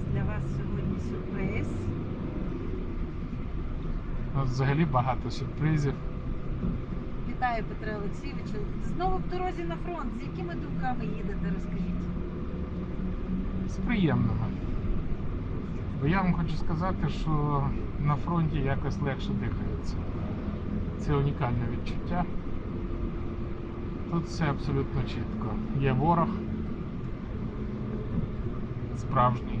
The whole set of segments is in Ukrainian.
нас для вас сьогодні сюрприз. У нас взагалі багато сюрпризів. Вітаю, Петре Олексійовичу. Знову в дорозі на фронт. З якими думками їдете, розкажіть? З приємними. Бо я вам хочу сказати, що на фронті якось легше дихається. Це унікальне відчуття. Тут все абсолютно чітко. Є ворог, справжній,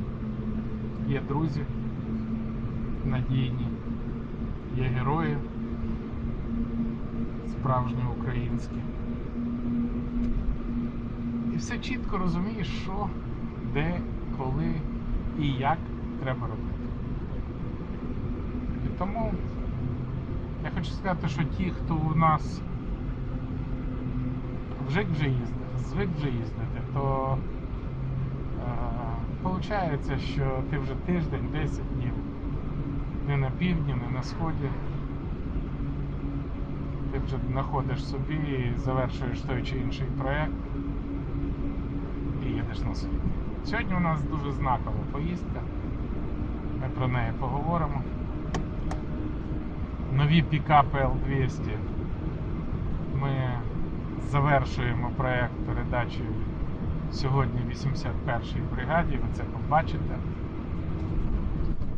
є друзі, надійні, є герої, справжні українські. І все чітко розумієш, що, де, коли і як треба робити. І тому я хочу сказати, що ті, хто у нас вже вже їздить, звик вже їздити, то виходить, що ти вже тиждень, 10 днів не на півдні, не на сході. Ти вже знаходиш собі і завершуєш той чи інший проєкт і їдеш на схід. Сьогодні у нас дуже знакова поїздка. Ми про неї поговоримо. Нові пікапи L200. Ми завершуємо проєкт передачі сьогодні 81-й бригаді, ви це побачите.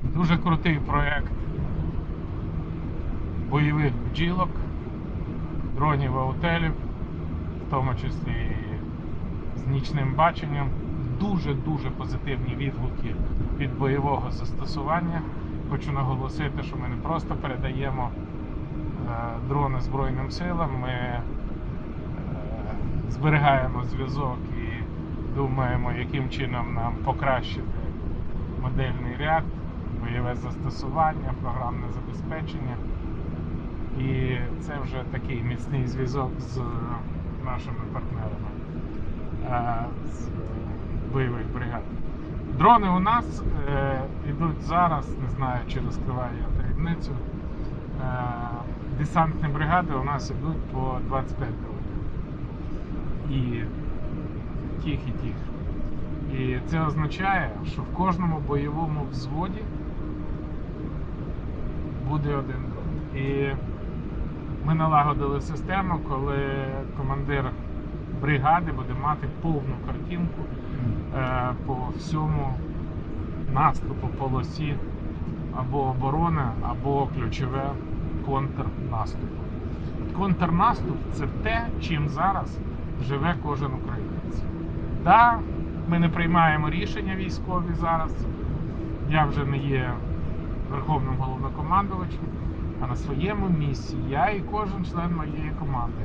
Дуже крутий проєкт бойових бджілок, дронів аутелів, в тому числі з нічним баченням. Дуже-дуже позитивні відгуки від бойового застосування. Хочу наголосити, що ми не просто передаємо е, дрони Збройним силам, ми е, зберігаємо зв'язок і думаємо, яким чином нам покращити модельний ряд, бойове застосування, програмне забезпечення. І це вже такий міцний зв'язок з нашими партнерами е, з бойових бригад. Дрони у нас е, йдуть зараз, не знаю, чи розкриваю я таємницю. Е, десантні бригади у нас йдуть по 25 дронів. І тих, і тих. І це означає, що в кожному бойовому взводі буде один дрон. І ми налагодили систему, коли командир бригади буде мати повну картинку е, по всьому наступу полосі або оборони, або ключове контрнаступу. Контрнаступ це те, чим зараз живе кожен українець. Да, ми не приймаємо рішення військові зараз. Я вже не є верховним головнокомандувачем, а на своєму місці я і кожен член моєї команди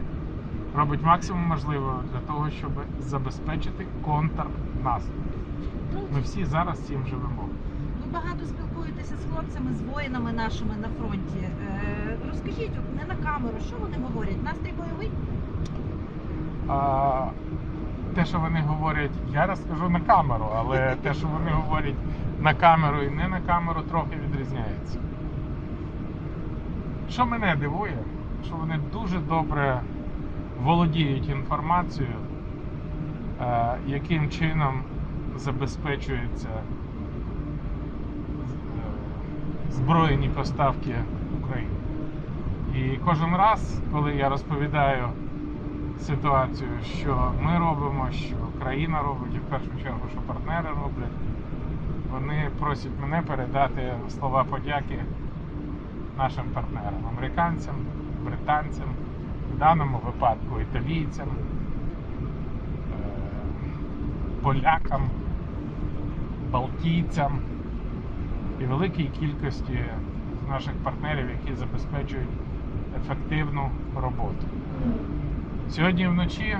робить максимум можливого для того, щоб забезпечити контрнаступ. Ми всі зараз цим живемо. Ви багато спілкуєтеся з хлопцями, з воїнами нашими на фронті. Е, розкажіть, не на камеру, що вони говорять? Настрій бойовий? А, те, що вони говорять, я розкажу на камеру, але те, що вони говорять на камеру і не на камеру, трохи відрізняється. Що мене дивує, що вони дуже добре володіють інформацією, е, яким чином забезпечуються е, збройні поставки України. І кожен раз, коли я розповідаю ситуацію, що ми робимо, що країна робить, і в першу чергу, що партнери роблять, вони просять мене передати слова подяки нашим партнерам, американцям, британцям, в даному випадку італійцям, е, полякам, балтійцям і великій кількості наших партнерів, які забезпечують ефективну роботу. Сьогодні вночі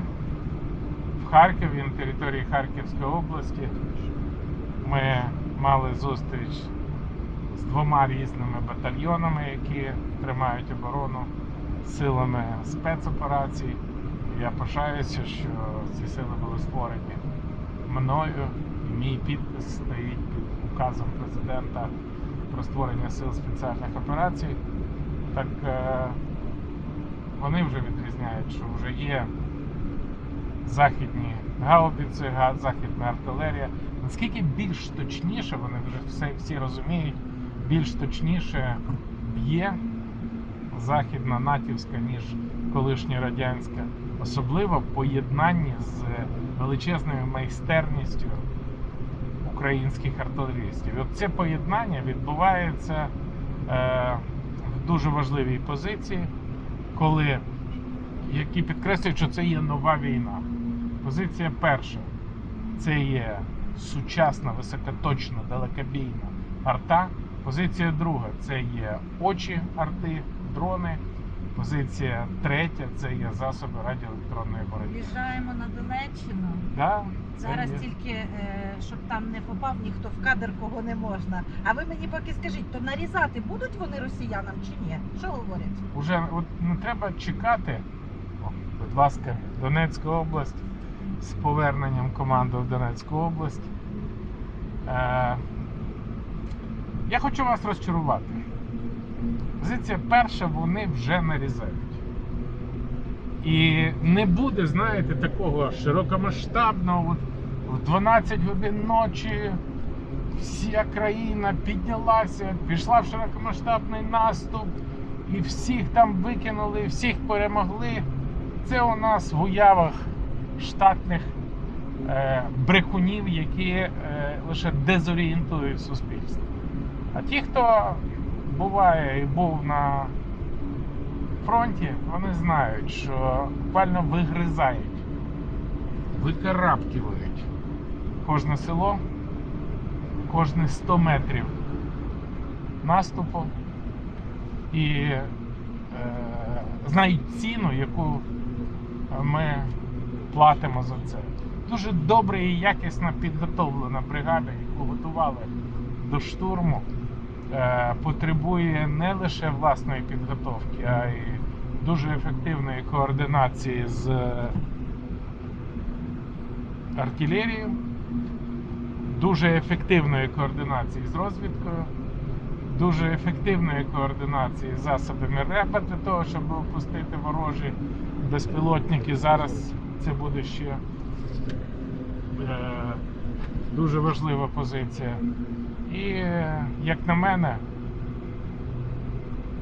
в Харкові, на території Харківської області, ми мали зустріч з двома різними батальйонами, які тримають оборону силами спецоперацій. Я пишаюся, що ці сили були створені мною. Мій підпис стоїть під указом президента про створення сил спеціальних операцій. Так е, вони вже відрізняють, що вже є західні гаубиці, західна артилерія, наскільки більш точніше, вони вже все всі розуміють, більш точніше б'є західна натівська, ніж колишня радянська, особливо в поєднанні з величезною майстерністю українських артилерістів. І от це поєднання відбувається е, в дуже важливій позиції, коли які підкреслюють, що це є нова війна. Позиція перша це є сучасна, високоточна, далекобійна арта. Позиція друга це є очі арти, дрони. Позиція третя це є засоби радіоелектронної боротьби. В'їжджаємо на Донеччину. Да, Зараз є. тільки е, щоб там не попав ніхто в кадр, кого не можна. А ви мені поки скажіть, то нарізати будуть вони росіянам чи ні? Що говорять? Уже от не треба чекати. О, будь ласка, Донецька область з поверненням команди в Донецьку область. Е, я хочу вас розчарувати. Позиція перша, вони вже нарізають. І не буде, знаєте, такого широкомасштабного. От в 12 годин ночі вся країна піднялася, пішла в широкомасштабний наступ, і всіх там викинули, всіх перемогли. Це у нас в уявах штатних е, брехунів, які е, лише дезорієнтують суспільство. А ті, хто буває і був на фронті, вони знають, що буквально вигризають, викарабкивають кожне село, кожні 100 метрів наступу і е, знають ціну, яку ми платимо за це. Дуже добре і якісно підготовлена бригада, яку готували до штурму, потребує не лише власної підготовки, а й дуже ефективної координації з е, артилерією, дуже ефективної координації з розвідкою, дуже ефективної координації з засобами РЕПа для того, щоб опустити ворожі безпілотники. Зараз це буде ще е, дуже важлива позиція. І, як на мене,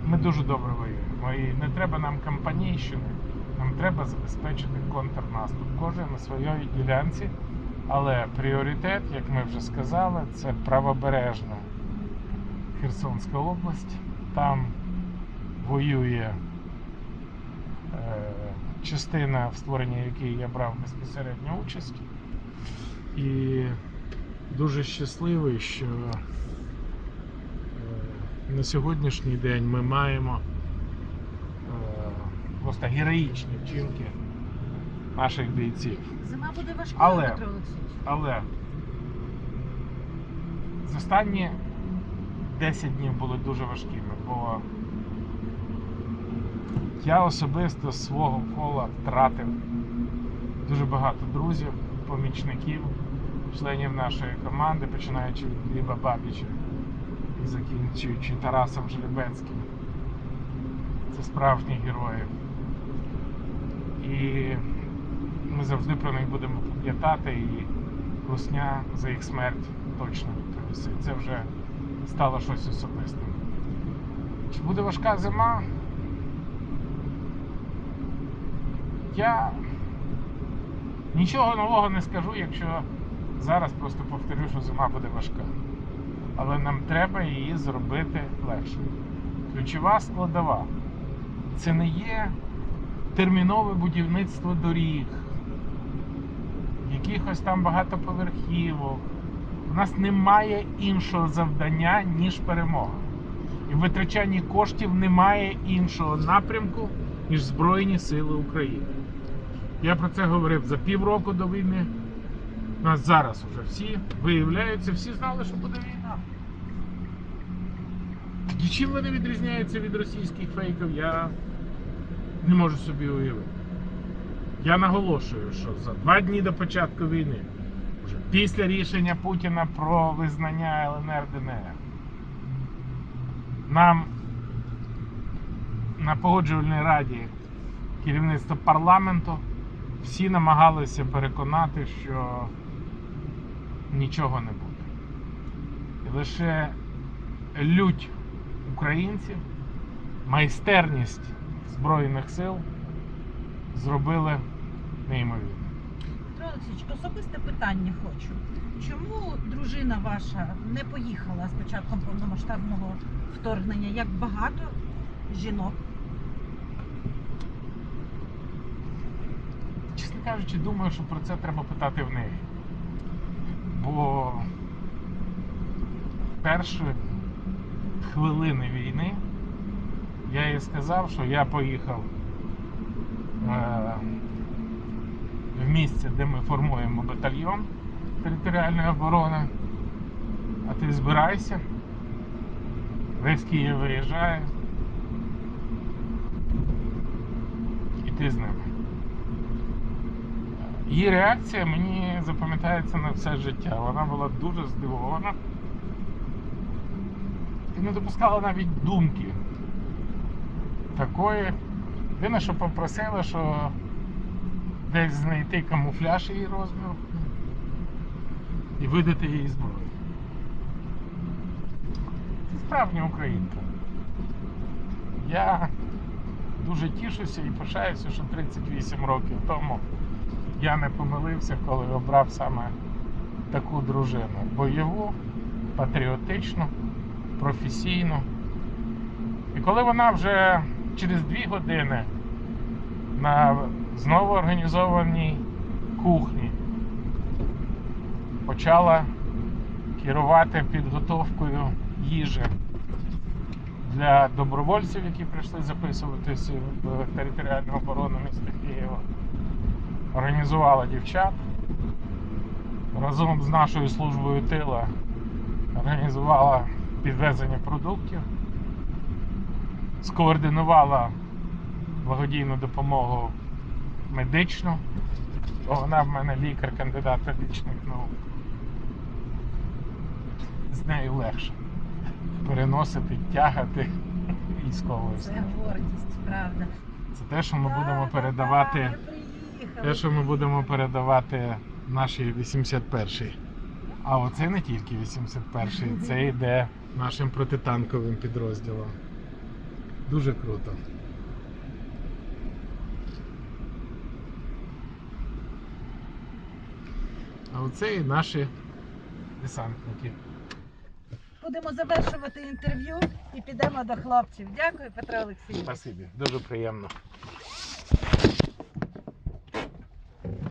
ми дуже добре воюємо. І не треба нам кампанійщини, нам треба забезпечити контрнаступ. Кожен на своїй ділянці. Але пріоритет, як ми вже сказали, це правобережна Херсонська область. Там воює е, частина, в створенні якої я брав безпосередню участь. І дуже щасливий, що е, на сьогоднішній день ми маємо е, просто героїчні вчинки наших бійців. Зима буде важкою, Але- Петро Олексійович. Але з останні 10 днів були дуже важкими, бо я особисто з свого кола втратив дуже багато друзів, помічників, членів нашої команди, починаючи від Гліба Бабіча і закінчуючи Тарасом Желебецьким. Це справжні герої. І ми завжди про них будемо пам'ятати і русня за їх смерть точно відповісти. Це вже стало щось особистим. Чи буде важка зима? Я нічого нового не скажу, якщо зараз просто повторю, що зима буде важка. Але нам треба її зробити легше. Ключова складова це не є термінове будівництво доріг, якихось там багатоповерхівок. У нас немає іншого завдання, ніж перемога. І в витрачанні коштів немає іншого напрямку, ніж Збройні Сили України. Я про це говорив за півроку до війни. Нас зараз уже всі виявляються, всі знали, що буде війна. Чим вони відрізняються від російських фейків, я не можу собі уявити. Я наголошую, що за два дні до початку війни, вже після рішення Путіна про визнання ЛНР ДНР, нам на погоджувальній раді керівництво парламенту всі намагалися переконати, що нічого не буде. І лише лють українців, майстерність Збройних сил зробили неймовірно. Петро Олексійович, особисте питання хочу. Чому дружина ваша не поїхала з початком повномасштабного вторгнення, як багато жінок? Чесно кажучи, думаю, що про це треба питати в неї. Бо перші хвилини війни я їй сказав, що я поїхав е, в місце, де ми формуємо батальйон територіальної оборони. А ти збирайся. Весь Київ виїжджає. І ти з ними. Її реакція мені запам'ятається на все життя. Вона була дуже здивована. І не допускала навіть думки такої. Єдине, що попросила, що десь знайти камуфляж її розміру і видати їй зброю. Це справжня українка. Я дуже тішуся і пишаюся, що 38 років тому я не помилився, коли обрав саме таку дружину. Бойову, патріотичну, професійну. І коли вона вже через дві години на знову організованій кухні почала керувати підготовкою їжі для добровольців, які прийшли записуватися в територіальну оборону міста Києва організувала дівчат разом з нашою службою тила організувала підвезення продуктів, скоординувала благодійну допомогу медичну, бо вона в мене лікар, кандидат медичних наук. З нею легше переносити, тягати військової Це гордість, правда. Це те, що ми будемо передавати. Те, що ми будемо передавати нашій 81-й. А оце не тільки 81-й, це йде нашим протитанковим підрозділом. Дуже круто. А оце і наші десантники. Будемо завершувати інтерв'ю і підемо до хлопців. Дякую, Петро Олексійович. Спасибі, дуже приємно.